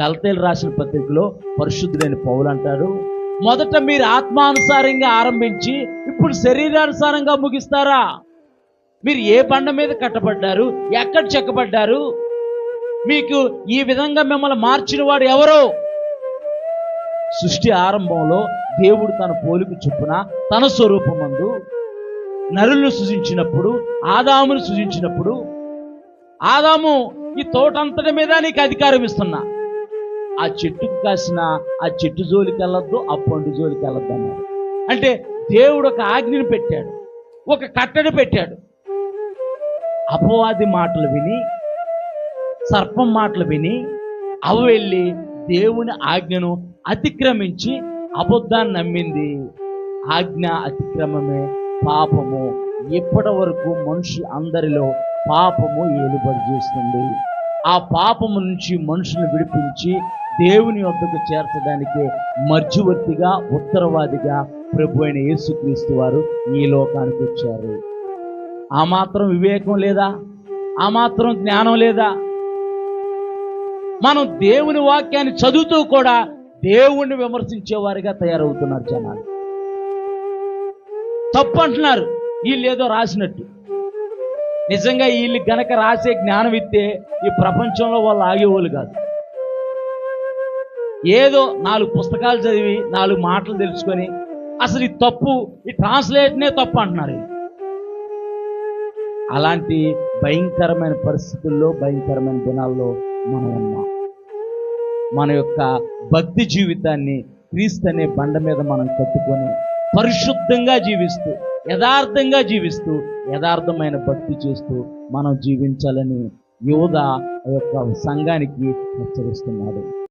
గలతేలు రాసిన పత్రికలో పరిశుద్ధుడైన పౌలు అంటారు మొదట మీరు ఆత్మానుసారంగా ఆరంభించి ఇప్పుడు శరీరానుసారంగా ముగిస్తారా? మీరు ఏ బండ మీద కట్టబడ్డారు? ఎక్కడ చెక్కబడ్డారు? మీకు ఈ విధంగా మిమ్మల్ని మార్చిన వాడు ఎవరో? సృష్టి ఆరంభంలో దేవుడు తన పోలికి చొప్పున తన స్వరూపమందు నరులను సృజించినప్పుడు ఆదామును సృజించినప్పుడు ఆదాము ఈ తోటంతటి మీద నీకు అధికారం ఇస్తున్నా. ఆ చెట్టుకు కాసిన ఆ చెట్టు జోలికి వెళ్ళొద్దు ఆ పండు జోలికి వెళ్ళొద్దు అన్నాడు. అంటే దేవుడు ఒక ఆజ్ఞను పెట్టాడు ఒక కట్టడి పెట్టాడు. అపవాది మాటలు విని సర్పం మాటలు విని అవి వెళ్ళి దేవుని ఆజ్ఞను అతిక్రమించి అబద్ధాన్ని నమ్మింది. ఆజ్ఞ అతిక్రమమే పాపము. ఇప్పటి వరకు మనుషు అందరిలో పాపము ఏలుబడి చేస్తుంది. ఆ పాపము నుంచి మనుషులను విడిపించి దేవుని వద్దకు చేర్చడానికి మధ్యవర్తిగా ఉత్తరవాదిగా ప్రభు అయిన యేసుక్రీస్తు వారు ఈ లోకానికి వచ్చారు. ఆ మాత్రం వివేకం లేదా? ఆ మాత్రం జ్ఞానం లేదా? మనం దేవుని వాక్యాన్ని చదువుతూ కూడా దేవుణ్ణి విమర్శించే వారిగా తయారవుతున్నారు జనాలు. తప్పు అంటున్నారు వీళ్ళు ఏదో రాసినట్టు. నిజంగా వీళ్ళు గనక రాసే జ్ఞానం ఇస్తే ఈ ప్రపంచంలో వాళ్ళు ఆగేవాళ్ళు కాదు. ఏదో నాలుగు పుస్తకాలు చదివి నాలుగు మాటలు తెలుసుకొని అసలు ఈ తప్పు ఈ ట్రాన్స్లేట్నే తప్పు అంటున్నారు అలాంటి భయంకరమైన పరిస్థితుల్లో భయంకరమైన దినాల్లో మనం ఉన్నాం. మన యొక్క భక్తి జీవితాన్ని క్రీస్తు అనే బండ మీద మనం కట్టుకొని పరిశుద్ధంగా జీవిస్తూ యథార్థంగా జీవిస్తూ యథార్థమైన భక్తి చేస్తూ మనం జీవించాలని యోధ యొక్క సంఘానికి హెచ్చరిస్తున్నాడు.